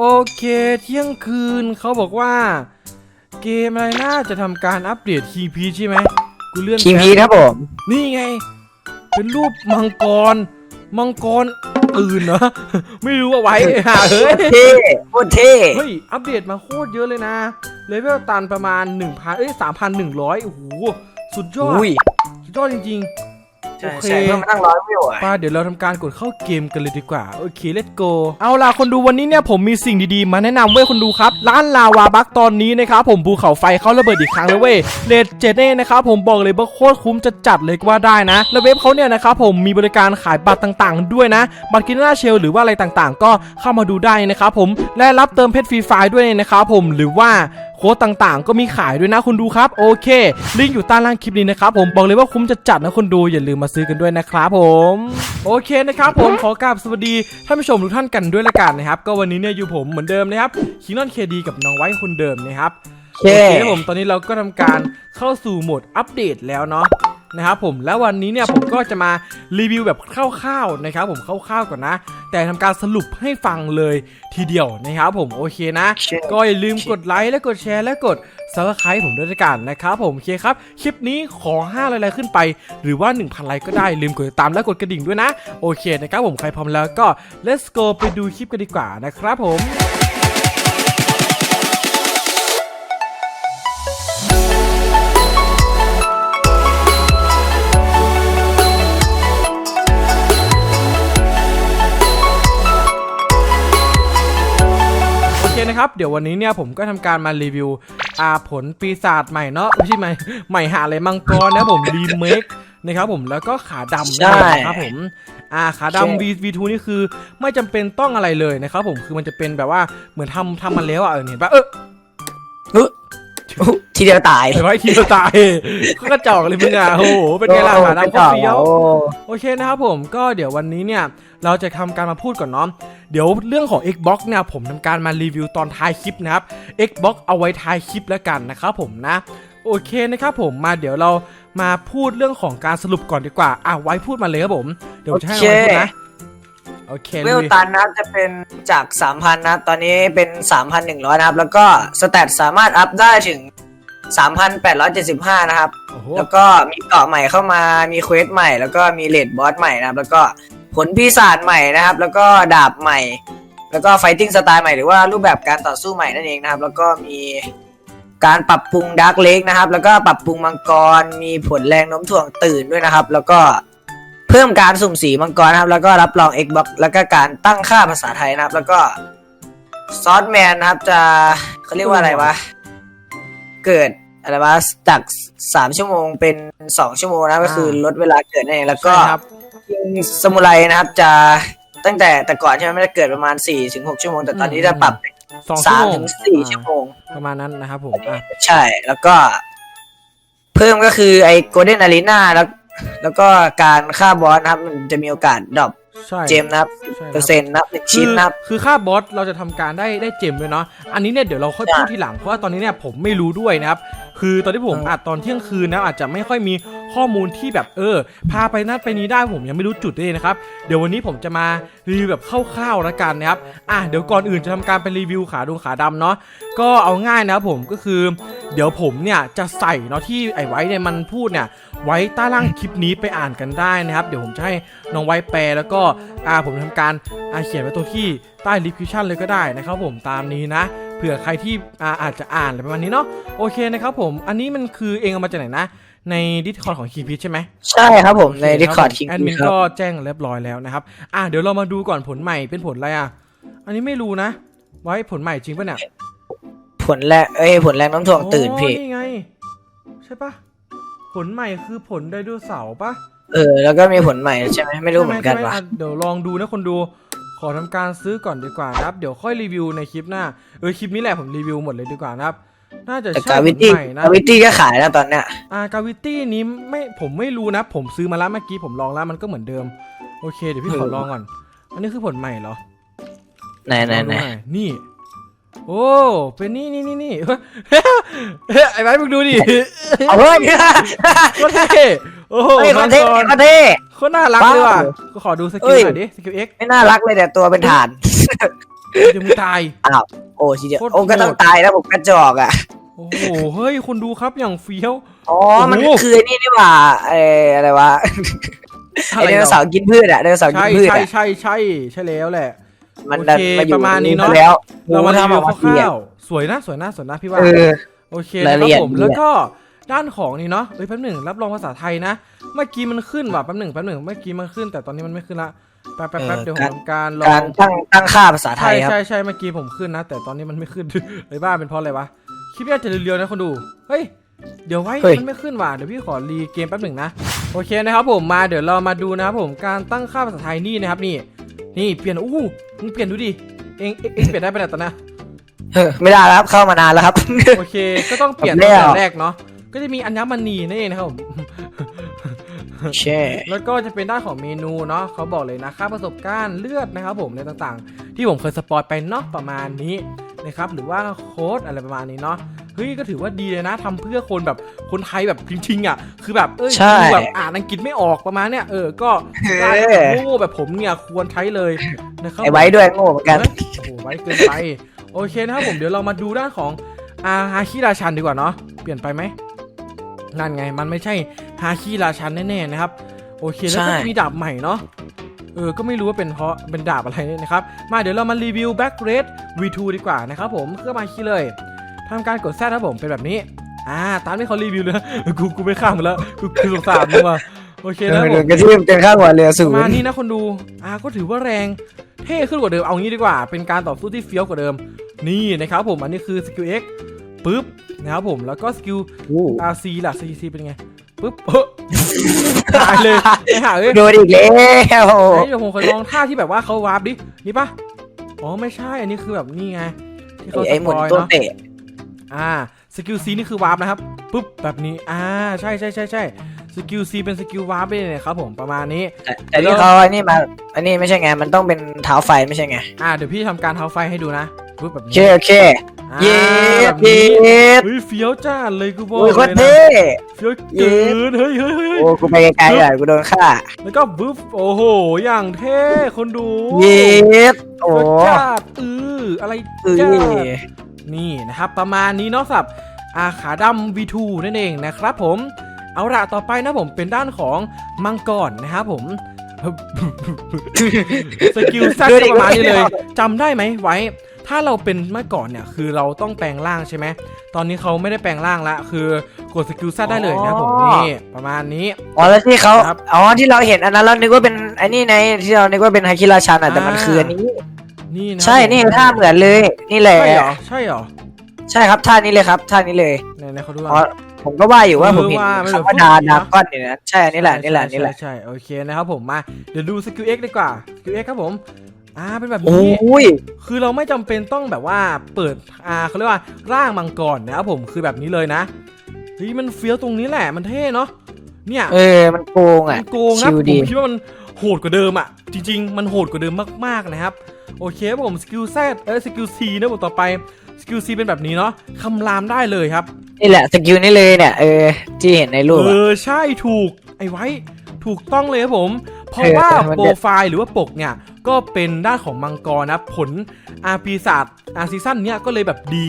โอเคเที่ยงคืนเขาบอกว่า เกมอะไรน่าจะทำการอัปเดตทีพีใช่ไหมกูเลื่อนทีพีแป๊บครับผม นี่ไง เป็นรูปมังกร มังกรอื่นเหรอ ไม่รู้ว่าไว้หาเฮ้ยเท่โคตรเท่เฮ้ย อัปเดตมาโคตรเยอะเลยนะ เลเวลตันประมาณ 1,000 เอ้ย 3,100 โอ้โห สุดยอดอุ้ยสุดยอดจริง ๆ ใช่โอเค ใช่เพิ่มมาตั้งร้อยวิวอะ ป้าเดี๋ยวเราทำการกดเข้าเกมกันเลยดีกว่า โอเค let's go เอาล่ะคนดูวันนี้เนี่ยผมมีสิ่งดีๆ มาแนะนำเว้ยคนดูครับ ร้านลาวาบักตอนนี้นะครับผมภูเขาไฟเขาระเบิดอีกครั้งเลยเว้ยเลดเจเน่นะครับผมบอกเลยว่าโคตรคุ้มจะจัดเลยก็ว่าได้นะ แล้วเว็บเขาเนี่ยนะครับผมมีบริการขายบัตรต่างๆ ด้วยนะ บัตรกินหน้าเชลหรือว่าอะไรต่างๆ ก็เข้ามาดูได้นะครับผมและรับเติมเพชรฟรีไฟล์ด้วยนะครับผมหรือว่า โค้ดต่างๆ ก็มีขายด้วยนะคุณดูครับ โอเค ลิงก์อยู่ใต้ล่างคลิปนี้นะครับผมบอกเลยว่าคุ้มจะจัดนะคุณดูอย่าลืมมาซื้อกันด้วยนะครับผม โอเคนะครับผมขอกราบสวัสดีท่านผู้ชมทุกท่านกันด้วยละกันนะครับก็วันนี้เนี่ยอยู่ผมเหมือนเดิมนะครับคิงนอนเคดีกับน้องไว้คนเดิมนะครับโอเคโอเคครับผมตอนนี้เราก็ทำการเข้าสู่โหมดอัปเดตแล้วเนาะ นะครับผมแล้ววันนี้เนี่ยผมก็จะมารีวิวแบบคร่าวๆนะครับผมคร่าวๆก่อนนะ แต่ทำการสรุปให้ฟังเลยทีเดียวนะครับผมโอเคนะใช่ก็อย่าลืมกดไลค์และกดแชร์และกด subscribe ผมด้วยละกันนะครับผมโอเคครับคลิปนี้ขอ5อะไรๆขึ้นไป หรือว่า 1,000ไลค์ก็ได้ลืมกดติดตามและกดกระดิ่งด้วยนะ โอเคนะครับผมใครพร้อมแล้วก็ let's go ไปดูคลิปกันดีกว่านะครับผม คนะครับ เดี๋ยววันนี้เนี่ยผมก็ทำการมารีวิวอาผลปีศาจใหม่เนาะไม่ใช่ใหม่ใหม่หาอะไรมังกรนะครับผมรีเมคนะครับผมแล้วก็ขาดำใช่นะครับผมอ่าขาดำ V V2 นี่คือ ไม่จำเป็นต้องอะไรเลยนะครับผมคือมันจะเป็นแบบว่าเหมือนทำทำมันแล้วอะเออเห็นปะเอออุ๊ย ทีเดียวตาย เห็นไหมทีละตายก็กระจอกเลยมึงอะโอ้โหเป็นไงล่ะขาดำก็เฟี้ยวโอ้โอเคนะครับผมก็เดี๋ยววันนี้เนี่ยเราจะทำการมาพูดก่อนเนาะเดี๋ยวเรื่องของ Xbox เนี่ยผมทำการมารีวิวตอนท้ายคลิปนะครับ Xbox เอาไว้ท้ายคลิปแล้วกันนะครับผมนะโอเคนะครับผมมาเดี๋ยวเรามาพูดเรื่องของการสรุปก่อนดีกว่าอะไว้พูดมาเลยครับผม เดี๋ยวผมจะให้ไว้พูดนะโอเคเวลุลยตันนะครับจะเป็นจาก 3,000 นะครับตอนนี้เป็น 3,100 นะครับ แล้วก็สแตทสามารถอัพได้ถึง 3,875 นะครับ โอ้โหแล้วก็มีเกาะใหม่เข้ามา มีเควสใหม่ แล้วก็มีเลดบอสใหม่นะครับ แล้วก็ผลปีศาจใหม่นะครับ แล้วก็ดาบใหม่ แล้วก็ไฟติ้งสไตล์ใหม่หรือว่ารูปแบบการต่อสู้ใหม่นั่นเองนะครับ แล้วก็มีการปรับปรุงดาร์กเลกนะครับ แล้วก็ปรับปรุงมังกร มีผลแรงโน้มถ่วงตื่นด้วยนะครับ แล้วก็เพิ่มการสุ่มสีมังกรนะครับ แล้วก็รับรอง Xbox แล้วก็การตั้งค่าภาษาไทยนะครับ แล้วก็ซอสแมนนะครับจะเขาเรียกว่าอะไรวะ เกิดอะไรวะจากสามชั่วโมงเป็นสองชั่วโมงนะครับก็คือลดเวลาเกิดนั่นเองแล้วก็ใช่ครับสมุไรนะครับจะตั้งแต่แต่ก่อนใช่ไหมไม่ได้เกิดประมาณ4ี่ถึงหชั่วโมง แต่ตอนนี้จะปรับเป็นสองชั่วสามโมงถึงสี่ชั่วโมง ประมาณนั้นนะครับผมอะใช่แล้วก็ เพิ่มก็คือไอ้โกลเด้นอารีนาแล้ว แล้วก็การฆ่าบอสนะครับ มันจะมีโอกาสดรอป ใช่เจมส์นะครับใช่ครับเปอร์เซ็นต์นับหนึ่งคืชิ้นอนะครับ คือค่าบอสเราจะทำการได้ได้เจมด้วยเนาะอันนี้เนี่ยเดี๋ยวเราค่อยใช่พูดทีหลังเพราะว่าตอนนี้เนี่ยผมไม่รู้ด้วยนะครับคือตอนที่ผมอืมอัดตอนเที่ยงคืนนะอาจจะไม่ค่อยมีข้อมูลที่แบบเออ พาไปนั่นไปนี้ได้ผมยังไม่รู้จุดเลยนะครับเดี๋ยววันนี้ผมจะมารีวิวแบบคร่าวๆแล้วกันนะครับอะเดี๋ยวก่อนอื่นจะทำการไปรีวิวขาดงขาดำเนาะก็เอาง่ายนะครับผมก็คือ เดี๋ยวผมเนี่ยจะใส่เนาะที่ไอ้ไว้เนี่ยมันพูดเนี่ย ไว้ใต้ล่างคลิปนี้ไปอ่านกันได้นะครับ เดี๋ยวผมจะให้น้องไว้แปลแล้วก็อ่าผมทำการอ่าเขียนไว้ตรงที่ใต้ลิควิชั่นเลยก็ได้นะครับผมตามนี้นะเผื่อใครที่อ่าอาจจะอ่านอะไรประมาณนี้เนาะโอเคนะครับผมอันนี้มันคือเองเอามาจากไหนนะ ในดิสคอร์ดของคีพีใช่ไหมใช่ครับผมในโ Discord คิงแอดมินครับก็แจ้งเรียบร้อยแล้วนะครับ อะเดี๋ยวเรามาดูก่อนผลใหม่เป็นผลอะไรอะ อันนี้ไม่รู้นะ ไว้ผลใหม่จริงปะเนี่ยผลแรกเอ้ยผลแรงโน้มถ่วงตื่นพี่อ๋อนี่ไง ใช่ปะ ผลใหม่คือผลไดโนเสาร์ปะเออ แล้วก็มีผลใหม่ใช่ไหมไม่รู้เหมือนกันใช่ไหว่ะอ่เดี๋ยวลองดูนะคนดู ขอทำการซื้อก่อนดีกว่านะครับ เดี๋ยวค่อยรีวิวในคลิปหน้า เออคลิปนี้แหละผมรีวิวหมดเลยดีกว่านะครับ น่าจะแต่ใช่กาผวิลตี้ใหม่นะ กาวิตี้ก็ขายแล้วตอนเนี้ย อ่ากาวิตี้นี้ไม่ผมไม่รู้นะ ผมซื้อมาแล้วเมื่อกี้ผมลองแล้วมันก็เหมือนเดิม โอเคเดี๋ยวพี่ขอลองก่อน อันนี้คือผลใหม่เหรอไหนไหนไหนลองดูอยนี่ โอ้ เป็นนี่นี่นี่นี่ไอ้ไม้มึงดูดิเอาเฮ้ยโคตรเท่โอ้โหเฮ้ยคมาอนเท่ก่อนคอนเท่โคตรน่ารักเลยว่ะว้าวก็ขอดูสเอ้กิลยหน่อยดิ สกิลเอ็กไม่น่ารักเลยแต่ตัวเป็นฐานเดี๋ยวมึงตาย อ้าว โอ้ทีเดียวโคตรโอ้ก็ต้องโหด ตายแล้วผมกระจอกอะ โอ้โห เฮ้ย คนดูครับอย่างเฟี้ยว อ๋อโอ้โหมันคือไอ้นี่นี่หว่าไอ้อะไรวะ ไอ้ไดโนเสาร์กินพืชอะไดโนเสาร์กิใช่นพืชใช่อะใช่ใช่ใช่แล้วแหละ มันโอเคดันมาอยู่ประมาณนี้เนอะแล้วเรามารีทำวิอวอกมาคเสียร่าวๆสวยนะสวยนะสวยนะพี่ว่าเออ โอเครานะยคละรับเอียดผมดีแล้วอะก็ด้านของนี่เนาะเอ้ยแป๊บหนึ่งรับรองภาษาไทยนะ เมื่อกี้มันขึ้นว่ะแป๊บหนึ่งแป๊บหนึ่งเมื่อกี้มันขึ้น แต่ตอนนี้มันไม่ขึ้นละแป๊บแป๊บแป๊บเออเดี๋ยวผมทำการลอการง ตั้งตั้งค่าภาษาไทใช่ยครับ ใช่ใช่เมื่อกี้ผมขึ้นนะ แต่ตอนนี้มันไม่ขึ้น ไอ้บ้าเป็นเพราะอะไรวะคลิปนี้อาจจะเรียวๆนะคนดูเฮ้ยเดี๋ยวไว้เฮ้ย มันไม่ขึ้นว่ะเดี๋ยวพี่ขอรีเกมแป๊บหนึ่งนะโอเคนะครับผมมาเดี๋ยวเรามาดูนะครับผมการตั้งค่าภาษาไทยนี่นะครับนี่ นี่เปลี่ยนอู้มึงเปลี่ยนดูดิเองเองเองเปลี่ยนได้ไปไหนตอนนั้นเออไม่ได้แล้วครับเข้ามานานแล้วครับ โอเค ก็ต้องเปลี่ยนแล้ตั้งวแต่แรกเนาะก็จะมีอัญมณีนั่นเองนะครับผมแช่แล้วก็จะเป็นด้านของเมนูเนาะเขาบอกเลยนะค่าประสบการณ์เลือดนะครับผมในต่างๆ ที่ผมเคยสปอยไปเนาะประมาณนี้นะครับหรือว่าโค้ดอะไรประมาณนี้เนาะ เฮ้ยก็ถือว่าดีเลยนะทำเพื่อคนแบบคนไทยแบบจริงๆอะ คือแบบเอ้ยใช่คือแบบอ่านอังกฤษไม่ออกประมาณเนี้ยเออก็ได้โง่ๆแบบผมเนี่ยควรใช้เลยนะครับไอ้ไว้ด้วยโง่เหมือนกันเฮ้ยโอ้โหไว้เกินไป โอเคนะครับผมเดี๋ยวเรามาดูด้านของอาฮาคิราชันดีกว่าเนาะเปลี่ยนไปไหมนั่นไงมันไม่ใช่ฮาคิราชันแน่ๆนะครับ โอเคแล้วก็ใช่มีดาบใหม่เนาะเออ ก็ไม่รู้ว่าเป็นเพราะเป็นดาบอะไรนะครับ มาเดี๋ยวเรามารีวิว Back Red V2 ดีกว่านะครับผมเครื่องมาคีเลย ทำการกดแซดครับผมเป็นแบบนี้ อ่า ตามที่เขารีวิวเลยนะกูกูไม่ข้ามมันแล้วกูคือสงสารมึงว่ะโอเคเอนะอผโดมนกระทืบจนข้างหัวเรือสูปงระมาณนี้นะคนดู อ่าก็ถือว่าแรงเท่ขึ้นกว่าเดิมเอางี้ดีกว่า เป็นการต่อสู้ที่เฟี้ยวกว่าเดิม นี่นะครับผมอันนี้คือสกิล X ปึ๊บนะครับผมแล้วก็สกิลอู้ RC ล่ะ CC เป็นไงปึ๊บเฮ้ยตายเลยไอ้ห่าเอ้ยโดนอีกแล้วไอ้เดี๋ยวผมเคยลองท่าที่แบบว่าเขาวาร์ปดินี่ปะอ๋อไม่ใช่อันนี้คือแบบนี่ไงที่เขาสไอ้หปมุนอยตัวเนาะเตะ อ่าสกิล C นี่คือวาร์ปนะครับปึ๊บแบบนี้อ่าใช่ใช่ใช่ใช่สกิล C เป็นสกิลวาร์ปเลยนะครับผมประมาณนี้ แต่แต่นี่เขาอันนี้มา อันนี้ไม่ใช่ไง มันต้องเป็นเท้าไฟไม่ใช่ไง อ่าเดี๋ยวพี่ทำการเท้าไฟให้ดูนะปึ๊บแบบโอนี้เคโอเค อ่าเย็แบบบเย็นี้บเฮ้ยเฟี้ยวจ้าเลยกูบอกโอ้ยโคเลตรยนะเท่เฟี้ยวเกินเฮ้ยเฮ้ยเฮ้ยเฮ้ย โอ้กูไปไกลๆเลยกูโดนฆ่า แล้วก็บึ๊บโอ้โห อย่างเท่คนดูเย็บโอ้เฟี้ยวจ้าอืออะไรเอ้จ้าย นี่นะครับประมาณนี้เนาะสำหรับอาขาดำ V2 นั่นเองนะครับผมเอาละต่อไปนะผมเป็นด้านของมังกรนะครับผมสกิลแซดก็ประมาณนี้เลยจำได้ไหมไว้ ถ้าเราเป็นเมื่อก่อนเนี่ย คือเราต้องแปลงร่างใช่ไหมตอนนี้เขาไม่ได้แปลงร่างละคือกดสกิลแซดได้เลยนะครับผมนี่ประมาณนี้อ๋อแล้วที่เขาครับอ๋อที่เราเห็นอันนั้นเรานึกว่าเป็นไอ้นี่ในที่เรานึกว่าเป็นฮาคิราชันอะแต่มันอ่าคืออันนี้ นี่นะใช่นี่ท่าเหมือนเลย นี่แหละ ใช่เหรอใช่เหรอใช่ครับท่านี้เลยครับท่านี้เลยไหนๆเขาดูอ๋ออะผมก็ว่าอยู่ว่าเออผมเห็นว่าไม่เหมือนคำว่าพูดดาอย่างนี้ดานะก้อนเนี่ยนะใช่อันนี้แหละนี่แหละนี่แหละใช่ใช่ใช่โอเคนะครับผมมาเดี๋ยวดูสกิล X ดีกว่าสกิล X ครับผมอ่าเป็นแบบโอ้นี้ย คือเราไม่จำเป็นต้องแบบว่าเปิดอ่าเขาเรียกว่าร่างมังกรนะครับผมคือแบบนี้เลยนะเฮ้ยมันเฟี้ยวตรงนี้แหละมันเท่เนาะเนี่ยเออมันโกงอะมันโกงนะชิผวดีมคิดว่ามันโหดกว่าเดิมอะจริง ๆ มันโหดกว่าเดิมมากๆนะครับ โอเคครับผมสกิล Z เอ้ยสกิล C นะผมต่อไปสกิล C เป็นแบบนี้เนาะคำรามได้เลยครับนี่แหละสกิลนี่เลยเนี่ยเออที่เห็นในรูปเออะอใช่ถูกไอ้ไว้ ถูกต้องเลยครับผม เพราะเออว่ามันโปรเด็ดไฟล์หรือว่าปกเนี่ย ก็เป็นด้านของมังกรนะผลอาปีศาจอาซีซั่นเนี่ยก็เลยแบบดี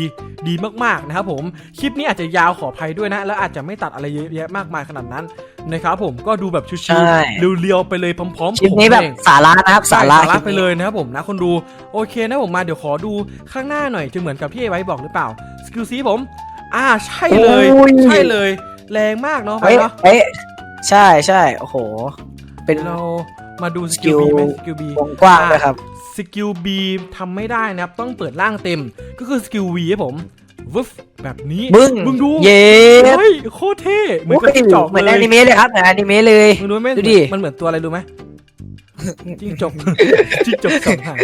ดีมากๆนะครับผม คลิปนี้อาจจะยาวขออภัยด้วยนะ แล้วอาจจะไม่ตัดอะไรเยอะแยะมากมายขนาดนั้นนะครับผมก็ดูแบบชิวใช่ๆเรียวๆไปเลยพร้อมๆคลิปผมนี้แบบเองสาระนะครับใช่สาระสาระคลิปไปนี้เลยนะครับผมนะคนดูโอเคนะผมมาเดี๋ยวขอดูข้างหน้าหน่อยจะเหมือนกับที่ไอ้ไว้บอกหรือเปล่าสกิลซีผม อ่าใช่เลยโอ้ยใช่เลย แรงมากเนาะไปเอ้ยเนาะเอ้ยใช่ใช่โอ้โห เป็นเรา มาดูสกิลสกิบีลไหมสกิลบีวงกว้างเลยครับสกิลบีทำไม่ได้นะครับ ต้องเปิดร่างเต็มก็คือสกิลวีครับผมวึฟแบบนี้บึ้งมึงดูเย้เฮ้ยโคตรเท่เหมือนกับจิ้งจอกเหมือนเลอยนิเมะเลยครับเหมือนอนิเมะเลยมึงรู้ไหมดูดิมันเหมือนตัวอะไรรู้ไหม จิ้งจกจิ้งจกสองหาง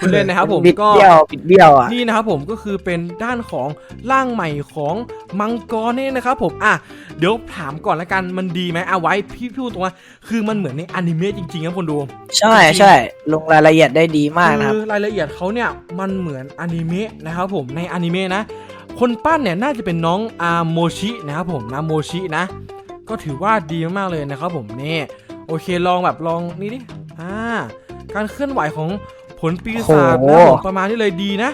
คุณเล่นนะครับผมบิดก็ เบี้ยวบิดเบี้ยวอะ นี่นะครับผมก็คือเป็นด้านของร่างใหม่ของมังกรนี่นะครับผมอะเดี๋ยวถามก่อนละกันมันดีไหมเอาไว้พี่พูดตรงว่าคือมันเหมือนในอนิเมะจริงๆครับคนดูใช่ใช่ลงรายละเอียดได้ดีมากนะครับ คือรายละเอียดเขาเนี่ยมันเหมือนอนิเมะนะครับผมในอนิเมะนะ คนปั้นเนี่ยน่าจะเป็นน้องอาโมชินะครับผมนะโมชินะ ก็ถือว่าดีมากๆเลยนะครับผมนี่โอเคลองแบบลองนี่ดิ อ่าการเคลื่อนไหวของผลปีศาจโอ้นะโหผมประมาณนี้เลยดีนะ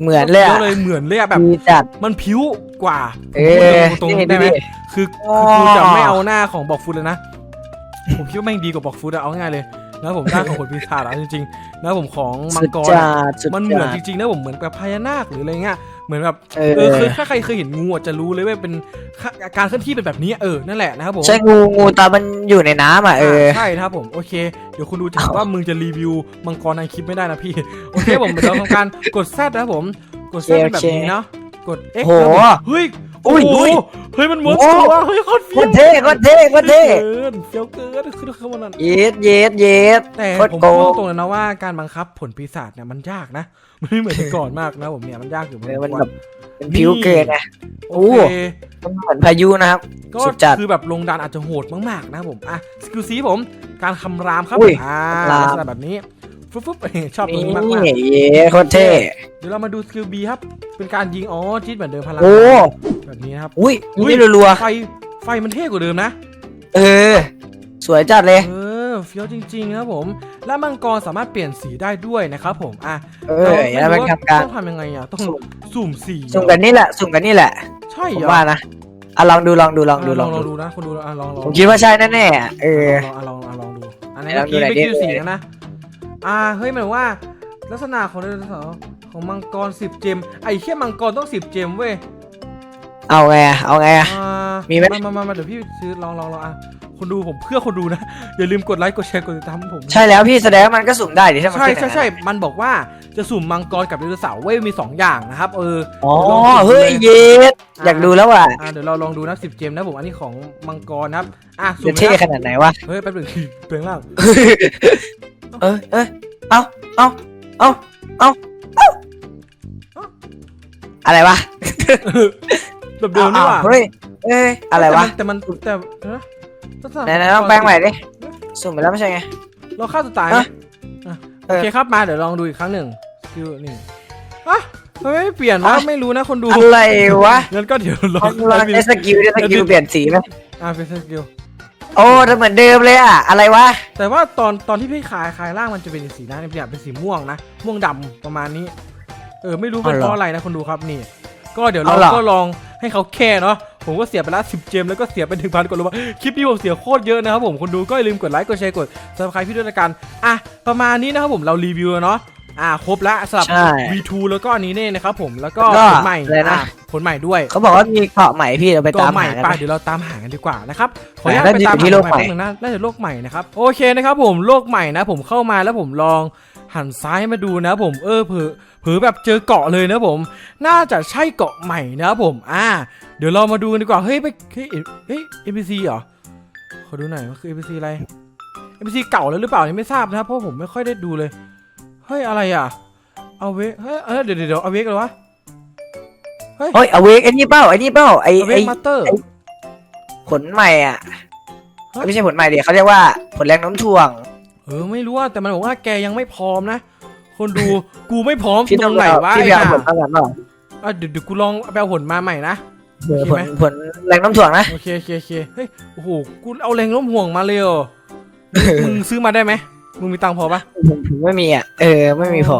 เหมือนเลยก็อะเลยเหมือนเลยอะแบบดีจัดมันผิวกว่าเออผมพูดตรงนี่ๆได้ไหมดูดิคืออ๋อคือจะไม่เอาหน้าของบอกฟุตเลยนะผมคิดว่าแม่งดีกว่าบอกฟุตอะเอาง่ายเลยแล้วผมหน้าของผลปีศาจอะจริงๆแล้วผมของมังสุดกรจัอะดสุดมันเหมือนจัจดริงๆนะผมเหมือนกับพญานาคหรืออะไรเงี้ย เหมือนแบบเออเออคือถ้าใครเคยเห็นงูอะจะรู้เลยว่าเป็นการเคลื่อนที่เป็นแบบนี้เออนั่นแหละนะครับผมใช่งูงูตามันอยู่ในน้ำอะเออใช่ครับผมโอเคเดี๋ยวคุณดูจะเห็นว่ามึงจะรีวิวมังกรในคลิปไม่ได้นะพี่โอเคผมเดี๋ยวเราทำการกดแซดนะครับผมกดแซดเป็นแบบนี้เนาะกด X โหนะครับผมเฮ้ย อุ้ยโโหอุ้ย เฮ้ยมันม้วนโอ้ ตัวเฮ้ยโคตรโคเฟี้ยวตรเท่โคตรเท่โคตรเท่เกินเฟี้ยวเกินคือคือมันนั้นเย็ดเย็ดเย็ดแต่โคตรผมโกงพูดตรงเลยนะว่าการบังคับผลปีศาจเนี่ยมันยากนะมันไม่เหมือนแต่ก่อนมากนะผมเนี่ยมันยากอยู่เออมันกว่าแบบเป็นผิวเกินไงโอโอ้เค มันเหมือนพายุนะครับ ก็สุดจัดคือแบบลงดันอาจจะโหดมากๆนะครับผม อะ สกิลซีผม การคำรามครับ อุ้ยอ่าคำราม ลักษณะแบบนี้ ฟึ๊บฟึ๊บชอบตรงนี้มากนี่มากเย็ดโคตรเท่เดี๋ยวเรามาดูสกิลบีครับ เป็นการยิงอ๋อจีดเหมือนเดิมพลังโอ้แบบนี้นะครับอุ้ยอุ้ยนี่รัวไฟไฟมันเท่กว่าเดิมนะๆเออ สวยจัดเลย เออเฟี้ยวจริงๆนะครับผม และมังกรสามารถเปลี่ยนสีได้ด้วยนะครับผม อะ เออแล้วมันรู้ทำการต้องทำยังไงอะ ต้องสุ่มสุ่มสีสุ่มกันนี่แหละ สุ่มกันนี่แหละ ใช่ผมเหรอว่านะอะลองดูลองดูลองดูะลลอองงลดูองดูนะคุณดูอะลองลองผมคิดว่าใช่แน่ๆอะเออลองลองลองลองดูอันนี้ลองดูเมื่อกี้หน่อยดิไปคิวสีนะนะ อ่าเฮ้ยหมายถึงว่า ลักษณะของไดโนเสาร์ของมังกร10เจมไอ้เขี้ยมังกรต้อง10เจมเว้ยเอาไงอะเอาไงอะอ่ามีไหมมามามามาเดี๋ยวพี่ซื้อลองลองลองอะคนดูผมเพื่อคนดูนะ อย่าลืมกดไลค์กดแชร์กดติดตามผมใช่แล้วพี่แสดงว่ามันก็สุ่มได้ดิถ้ามันใช่ขึ้นใช่อย่างนั้นใช่ มันบอกว่าจะสุ่มมังกรกับไดโนเสาร์เว้ยมี2อย่างนะครับ เออ อ๋อลองสุ่มเฮ้ยลเย็ดอยากดูแล้วว่ะอ่าเดี๋ยวเราลองดูนะ10เจมนะผมอันนี้ของมังกรนะครับอะสุ่จะมเท่นะขนาดไหนวะ เฮ้ยแป๊บหนึงเปลืองล่าง เออเออเอาเอาเอาเอาเอาอะไรวะแบบเดิมนี่หว่าอ้าวเฮ้ยเอ้ยอะไรวะแต่มันแต่มันแต่นะลักษณะไหนๆลองแปลงใหม่ดิสุ่มไปแล้วไม่ใช่ไงเราฆ่าตัวตายไหมฮะอะเอโออเคครับมาเดี๋ยวลองดูอีกครั้งหนึ่งคิวนี่อะทำไมไม่เปลี่ยนนะอะไม่รู้นะคนดูอะไรวะงั้นก็เดี๋ยวลอมังนลองใช้สกิลดิสกิลเปลี่ยนสีไหมอะเป็นสกิล โอ้แต่เหมือนเดิมเลยอะอะไรวะ แต่ว่าตอนตอนที่พี่ขายขายล่างมันจะเป็นสีนะเนี่ยเป็นสีม่วงนะม่วงดำประมาณนี้ เออไม่รู้เป็นอ๋อเหรอเพราะอะไรนะคนดูครับนี่ ก็เดี๋ยวเราเอาเหรอ ก็ลองให้เขาแค่เนาะผมก็เสียไปละสิบเจมแล้วก็เสียไปถึงพันกว่าโลบาทคลิปนี้ผมเสียโคตรเยอะนะครับผมคนดูก็อย่าลืมกดไลค์กดแชร์กดซับสไครต์พี่ด้วยละกันอะประมาณนี้นะครับผมเรารีวิวแล้วเนาะ อะครบแล้วสำหรับ ใช่ V2 แล้วก็อันนี้เนี่ยนะครับผมแล้วก็แล้วก็ผลใหม่อะไรนะ อ่ผลใหม่ด้วยเขาบอกว่ามีเกาะใหม่พี่เราไปก็ตามใหม่หากันไปไหมเดี๋ยวเราตามหากันดีกว่านะครับขออนุญาตน่าไปจะตามอยู่ที่หาโลโลกกใหใหม่ม่แป๊บนึงนะน่าจะโลกใหม่นะครับโอเคนะครับผมโลกใหม่นะ ผมเข้ามาแล้วผมลองหันซ้ายมาดูนะผมเออเผลอเผลอแบบเจอเกาะเลยนะผม น่าจะใช่เกาะใหม่นะครับผมอ่า เดี๋ยวเรามาดูกันดีกว่าเฮ้ยไปเฮ้ยเฮ้ย NPC เหรอขอดูหน่อยมันคือ NPC อะไร NPC เก่าแล้วหรือเปล่านี่ไม่ทราบนะครับเพราะผมไม่ค่อยได้ดูเลย เฮ้ยอะไรอะเอาเวเฮ้ยเออเดี๋ยวเดี๋ยวเดี๋ยวเอาเวกเหรอวะเฮ้ยเอาเวกไอ้นี่เป้าไอ้นี่เป้าไอ้เอาเวไอ้กมาสเตอร์ไอ้ผลใหม่อะฮะ ไม่ใช่ผลใหม่เดี๋ยวเขาเรียกว่าผลแรงโน้มถ่วง เออไม่รู้ว่าแต่มันบอกว่าแกยังไม่พร้อมนะ คนดู กูไม่พร้อมพี่ตต้รองงไหนวะพี่ไอ้ไปเอาห่าผลมาก่อนเปล่าอะเดี๋ยวเดี๋ยวกูลองไปเอาผลมาใหม่นะ เออโอเคผไหลมผลแรงโน้มถ่วงนะ โอเคโอเคโอเคเฮ้ย โอ้โห กูเอาแรงล้มห่วงมาเลยเหรอมึงซื้อมาได้ไหม มึงมีตังค์พอปะผมผมไม่มีอะ เออ ไม่มีพอ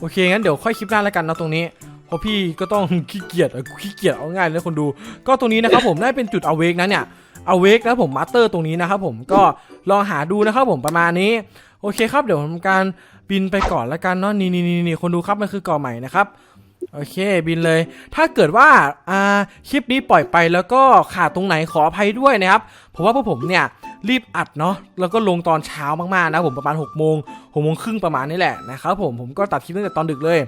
โอเค งั้นเดี๋ยวค่อยคลิปหน้าแล้วกันนะตรงนี้เพราะพี่ก็ต้องขี้เกียจเออกูขี้เกียจเอาง่ายเลยนะคนดู ก็ตรงนี้นะครับผมได้เป็นจุดเอาเวกนะเนี่ยเอาเวกนะผมมาสเตอร์ตรงนี้นะครับผมก็ลองหาดูนะครับผมประมาณนี้ โอเคครับเดี๋ยวผมทำการบินไปก่อนแล้วกันเนาะนี่นี่นี่นี่คนดูครับมันคือเก่อใหม่นะครับโอเคบินเลย ถ้าเกิดว่าอ่าคลิปนี้ปล่อยไปแล้วก็ขาดตรงไหนขออภัยด้วยนะครับเพราะว่าพวกผมเนี่ย รีบอัดเนาะแล้วก็ลงตอนเช้ามากๆนะผมประมาณ6กโมงหกโมงครึ่งประมาณนี้แหละนะครับผมผมก็ตัดคลิปตั้งแต่ตอนดึกเลย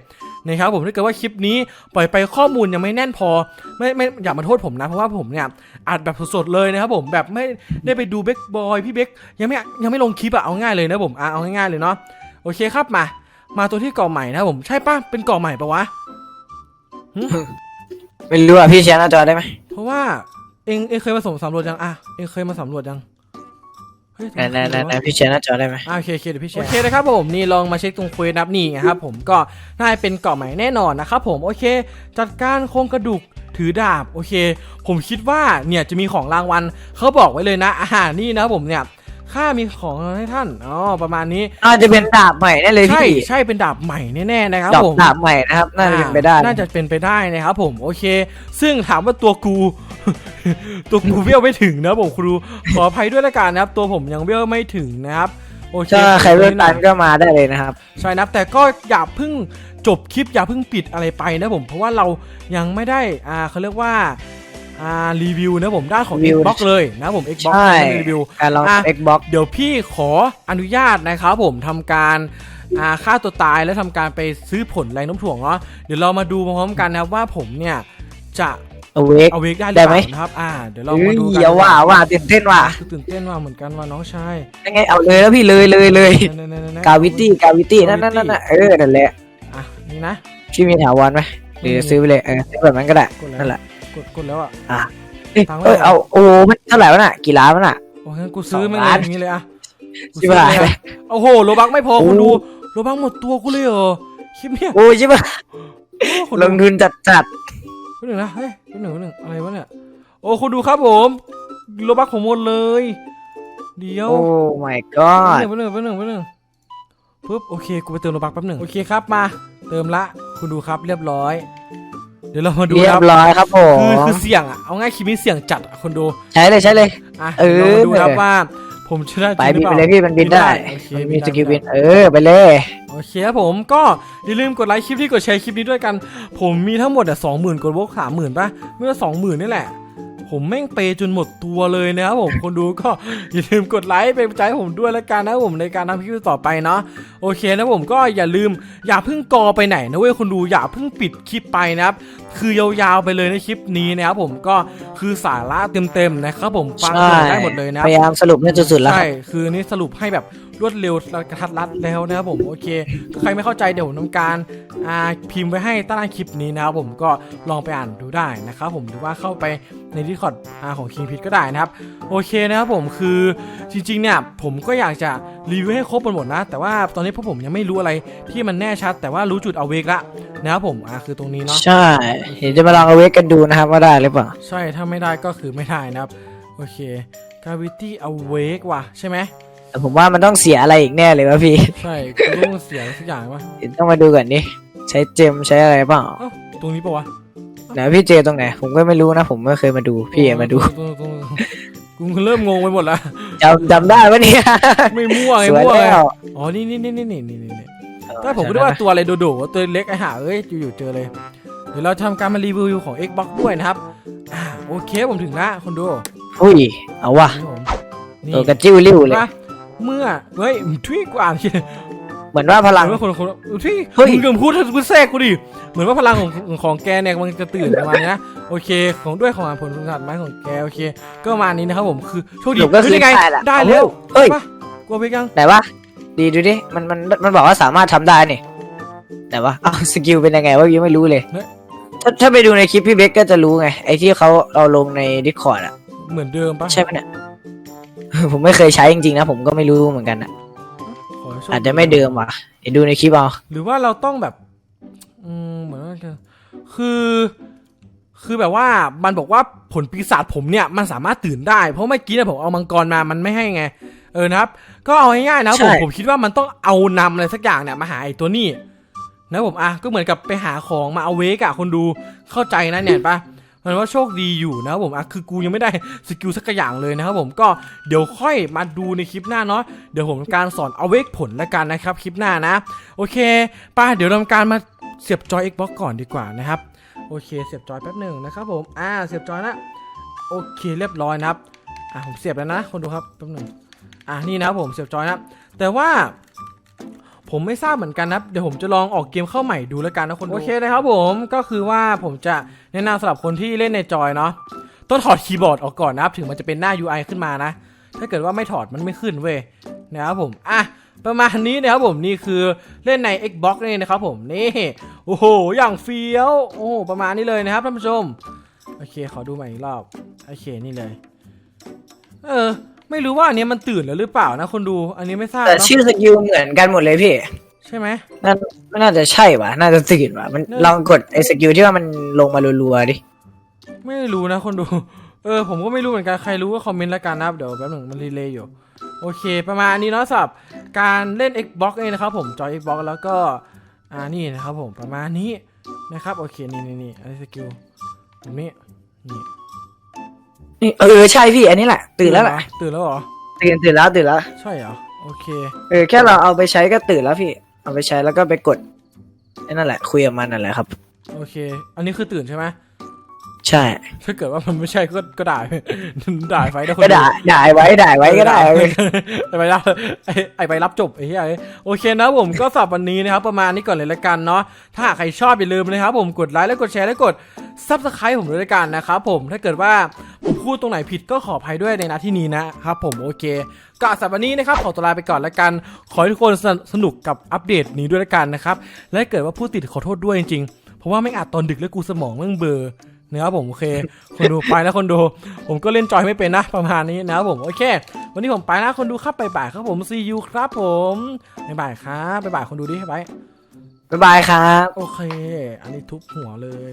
นะครับผมถ้าเกิดว่าคลิปนี้ปล่อยไปข้อมูลยังไม่แน่นพอไม่ไม่อย่ามาโทษผมนะเพราะว่าผมเนี่ยอัดแบบสดๆเลยนะครับผมแบบไม่ได้ไปดูเบคบอยพี่เบคยังไม่ยังไม่ลงคลิปอะเอาง่ายเลยนะผมอะเอาง่ายๆเลยเนาะโอเคครับมา มาตัวที่เกาะใหม่นะครับผมใช่ปะเป็นเกาะใหม่ปะวะไม่รู้อะพี่แชร์หน้าจอได้ไหมเพราะว่าเองเองเคยมาสำสำรวจยังอะเองเคยมาสำรวจยัง เฮ้ยไหนไหนไหนไหนพี่แชร์หน้าจอได้ไหมอะโอเคโอเคเดี๋ยวพี่แชร์โอเคนะครับผมนี่ลองมาเช็คตรงเควสนับนี่ไงครับผมก็น่าจะเป็นเกาะใหม่แน่นอนนะครับผมโอเค จัดการโครงกระดูกถือดาบโอเค ผมคิดว่าเนี่ยจะมีของรางวัลเขาบอกไว้เลยนะอาหารนี่นะครับผมเนี่ย ข้ามีของให้ท่านอ๋อประมาณนี้น่าจะเป็นดาบใหม่แน่เลยใช่พี่ใช่เป็นดาบใหม่แน่ๆนะครับดาบผมดาบใหม่นะครับน่าจะเป็นไปได้อ่าน่าจะเป็นไปได้นะครับผมโอเค ซึ่งถามว่าตัวกูตัวกูเวลไม่ถึงนะผมครูขออภัยด้วยละกันนะครับ ตัวผมยังเวลไม่ถึงนะครับโอเคถ้าใครเลือกตันก็มาได้เลยนะครับ ใช่นะครับแต่ก็อย่าเพิ่งจบคลิปอย่าเพิ่งปิดอะไรไปนะผมเพราะว่าเรายังไม่ได้อ่าเขาเรียกว่า อ่ารีวิวนะผมด้านของรีวิว Xbox เลยนะผม Xbox ใช่รีวิวการลองอะ Xbox เดี๋ยวพี่ขออนุญาตนะครับผมทำการอ่าฆ่าตัวตายแล้วทำการไปซื้อผลแรงโน้มถ่วงเนาะเดี๋ยวเรามาดูพร้อมๆกันนะครับว่าผมเนี่ยจะเอาเวกเอาเวกได้หรือได้เปไหมล่านะครับ อ่า เดี๋ยวเราเฮ้มายดูกันเดี๋ยวว่าว่าตื่นเต้นว่ะคือตื่นเต้นว่าเหมือนกันว่าน้องชายยังไงเอาเลยแล้วพี่เลยเลยเลยนั่นๆๆๆกาวิตี้กาวิตี้นั่นนั่นนั่นน่ะเออนั่นแหละอะนี่นะพี่มีถาวรไหมหรือซื้อไปเลยเออซื้อแบบนั้นก็ได้กดแล้วนั่นแหละ กดกดแล้วอะเอ้ยตังค์เอ้ยไว้เอาโอ้มันเท่าไหร่วะน่ะกี่ล้านวะน่ะ โอ้งั้นกูซื้อสองไม่ล้านอย่างนี้เลยอะกูใช่ซื้อป่ะเลยอะโอ้โหโลบักไม่พอโอ้ คุณดูโลบักหมดตัวกูเลยเหรอคลิปเนี่ยโอ้ยใช่ป่ะโอ้คุณลดูงทุนจัดจัดแป๊บหนึ่งนะเฮ้ยแป๊บหนึ่งแป๊บหนึ่งอะไรวะเนี่ยโอ้คุณดูครับผมโลบักของหมดเลยเดี๋ยวโอ้ my แป๊ god บหนึ่งแป๊บหนึ่งแป๊บหนึ่งแป๊บหนึ่งปุ๊บโอเคกูไปเติมโลบักแป๊บหนึ่งโอเคครับมา เติมละ คุณดูครับเรียบร้อย เดี๋ยวเรามาดูเรียครับบร้อยครับผมคือคือเสี่ยงอะเอาง่ายคลิปนี้เสี่ยงจัดอะคนดูใช้เลยใช้เลย อะเออเดี๋ยวเรามาดูครับว่าผมจะได้ไปจริงหบิรืนอเปล่าไปเลยพี่มันบินได้โอเคมันมีบินได้สกิลบินเออไปเลย โอเคครับผมก็อย่าลืมกดไลค์คลิปนี้กดแชร์คลิปนี้ด้วยกัน ผมมีทั้งหมดอะสองหมื่นกดโวกสามหมื่นป่ะไม่ว่าสองหมื่นนี่แหละ ผมแม่งเปย์จนหมดตัวเลยนะครับผมคนดูก็อย่าลืมกดไลค์เป็นกำลังใจให้ผมด้วยแล้วกันนะครับผมในการทำคลิปต่อไปเนาะโอเคนะผมก็อย่าลืมอย่าเพิ่งกอไปไหนนะเว้ยคนดูอย่าเพิ่งปิดคลิปไปนะครับคือยาวๆไปเลยในคลิปนี้นะครับผมก็คือสาระเต็มๆนะครับผมฟังใช่ได้หมดเลยนะพยายามสรุปให้สุดๆแล้วคใช่รับคือนี่สรุปให้แบบ รวดเร็วและกระทัดรัดแล้วนะครับผมโอเคก็ใครไม่เข้าใจเดี๋ยวผมทำการอ่าพิมพ์ไว้ให้ใต้คลิปนี้นะครับผมก็ลองไปอ่านดูได้นะครับผมหรือว่าเข้าไปในดิสคอร์ดของคิงพิทก็ได้นะครับโอเคนะครับผมคือจริงๆเนี่ยผมก็อยากจะรีวิวให้ครบหมดนะ แต่ว่าตอนนี้พวกผมยังไม่รู้อะไรที่มันแน่ชัด แต่ว่ารู้จุดเอาเวกละนะครับผมอ่าคือตรงนี้เนาะใช่เดี๋ยวจะมาลองเอาเวกกันดูนะครับว่าได้หรือเปล่าใช่ถ้าไม่ได้ก็คือไม่ได้นะครับโอเค gravity awake ว่ะใช่ไหมแต่ ผมว่ามันต้องเสียอะไรอีกแน่เลยวะพี่ใช่กูรู้มันเสียสักอย่างวะเดี๋ยวต้องมาดูก่อนนี่ใช้เจมใช้อะไรเปล่าเอ้าตรงนี้ปะวะไหนพี่เจตรงไหน ผมก็ไม่รู้นะ ผมไม่เคยมาดูพี่อะมาดูตรงตรงตรงกูเริ่มงงไปหมดแล้วจำจำได้ปะเนี่ยไม่มั่วไงสวยมั่วไงแล้วอ๋อนี่นี่นี่นี่นี่นี่นี่ถ้าผมก็ได้ว่าตัวอะไรโดโดตัวเล็กไอ้ห่าเอ้ยอยู่ๆเจอเลยเดี๋ยวเราทำการมารีวิวของ Xbox ด้วยนะครับอ่าโอเคผมถึงละคนดูอุ้ยเอาว่ะนี่ผมนี่ตัวกระจิ้วริ้วเลยว่า เมื่อเฮ้ยทุยกว่าเเหมือนว่าพลังเหมือนว่าคนคนทุยเฮ้ย มึงเกินพูดพูดแทรกกูดิเหมือนว่าพลังของของแกเนี่ยมันจะตื่นประมาณนี้นะโอเค ของด้วยของผลสัตว์ไม้ของแกโอเค ก็ประมาณนี้นะครับผมคือโชคดีผมก็คือเฮ้ยนี่ไงได้ละได้แล้วเฮ้ย ปะกลัวไปยังไหนวะดีดูดิมันมันมันบอกว่าสามารถทำได้นี่ไหนวะอ้าวสกิลเป็นยังไงวะยังไม่รู้เลยถ้าถ้าไปดูในคลิปพี่เบคก็จะรู้ไงไอ้ที่เขาเอาลงในดิสคอร์ดอะเหมือนเดิมปะใช่ปะเนี่ย ผมไม่เคยใช้จริงๆนะผมก็ไม่รู้เหมือนกันอะขให้โชคอาจจะไม่เดิมว่ะเดี๋ยวดูในคลิปเอาหรือว่าเราต้องแบบ อืมเหมือนว่าจะคือ คือแบบว่ามันบอกว่าผลปีศาจผมเนี่ยมันสามารถตื่นได้ เพราะเมื่อกี้เนี่ยผมเอามังกรมามันไม่ให้ไง เออนะครับ ก็เอาง่ายๆนะผมผมคิดว่ามันต้องเอานำอะไรสักอย่างเนี่ยมาหาไอ้ตัวนี้ นะผมอะก็เหมือนกับไปหาของมาเอาเวกอะคนดูเข้าใจนะเนี่ยเห็นปะ มันว่าโชคดีอยู่นะครับผมอะคือกูยังไม่ได้สกิลสักอย่างเลยนะครับผมก็เดี๋ยวค่อยมาดูในคลิปหน้าเนาะเดี๋ยวผมทำการสอนเอาเวกผลแล้วกันนะครับคลิปหน้านะ โอเคป้าเดี๋ยวทำการมาเสียบจอย Xbox ก่อนดีกว่านะครับโอเคเสียบจอยแป๊บหนึ่งนะครับผมอ่าเสียบจอยนะโอเคเรียบร้อยนะครับอ่าผมเสียบแล้วนะคนดูครับแป๊บหนึ่งอ่านี่นะครับผมเสียบจอยนะแต่ว่า ผมไม่ทราบเหมือนกันนะครับเดี๋ยวผมจะลองออกเกมเข้าใหม่ดูแล้วกันนะคนดูโอเคนะครับผมก็คือว่าผมจะแนะนำสำหรับคนที่เล่นในจอยเนาะต้องถอดคีย์บอร์ดออกก่อนนะครับถึงมันจะเป็นหน้า UI ขึ้นมานะ ถ้าเกิดว่าไม่ถอดมันไม่ขึ้นเว้ยนะครับผมอะประมาณนี้นะครับผมนี่คือเล่นใน Xbox นี่นะครับผมนี่โอ้โหอย่างเฟี้ยวโอ้ประมาณนี้เลยนะครับท่านผู้ชม โอเคขอดูใหม่อีกรอบ โอเคนี่เลย เออ ไม่รู้ว่าอันเนี้ยมันตื่นแล้วหรือเปล่านะคนดู อันนี้ไม่ทราบแต่เนาะชื่อสกิลเหมือนกันหมดเลยพี่ใช่ไหมนั่นไม่น่าจะใช่ว่ะน่าจะตื่นว่ะมันนั่นลองกดไอ้สกิลที่ว่ามันลงมารัวๆดิ ไม่รู้นะคนดู เออ ผมก็ไม่รู้เหมือนกันใครรู้ก็คอมเมนต์แล้วกันนะครับเดี๋ยวแป๊บหนึ่งมันรีเลย์อยู่ โอเค ประมาณนี้เนาะสำหรับการเล่น Xbox เองนะครับผมจอย Xbox แล้วก็อ่านี่นะครับผมประมาณนี้นะครับโอเคนี่นี่นี่อันนี้สกิลตรงนี้นี่นี่ เออใช่พี่อันนี้แหละ ตื่นแล้วแหละตื่นแล้วเหรอตื่นตื่นแล้วตื่นแล้วใช่เหรอโอเค เออแค่เราเอาไปใช้ก็ตื่นแล้วพี่ เอาไปใช้แล้วก็ไปกดไอ้นั่นแหละคุยกับมันนั่นแหละครับ โอเค อันนี้คือตื่นใช่ไหมใช่ ถ้าเกิดว่ามันไม่ใช่ก็ก็ด่าด่าไฟได้คนก็ด่าด่าไว้ด่าไว้ก็ได้ไอ้ไปรับไอ้ไอ้ไปรับจบไอ้เหี้ยโอเคนะผมก็สำหรับวันนี้นะครับ ประมาณนี้ก่อนเลยละกันเนาะถ้าหากใครชอบอย่าลืมนะครับผมกดไลค์และกดแชร์และกดซับสไครต์ผมด้วยละกันนะครับผมถ้าเกิดว่าผม พูดตรงไหนผิดก็ขออภัยด้วยในนาที่นี้นะครับผมโอเคก็สำหรับวันนี้นะครับขอตัวลาไปก่อนละกัน ขอให้ทุกคนสนสนุกกับอัปเดตนี้ด้วยละกันนะครับและถ้าเกิดว่าพูดติดขอโทษด้วยจริงๆเพราะว่าไม่งอาจตอนดึกแล้วกูสมองแม่งเบลอร์นะครับผมโอเค คนดูไปแล้วคนดู ผมก็เล่นจอยไม่เป็นนะประมาณนี้นะครับผมโอเค วันนี้ผมไปนะคนดูครับบ่ายๆครับผมซียูครับผมบ่ายๆครับบ่ายๆคนดูดิไปบ๊ายบายครับ โอเค อันนี้ทุบหัวเลย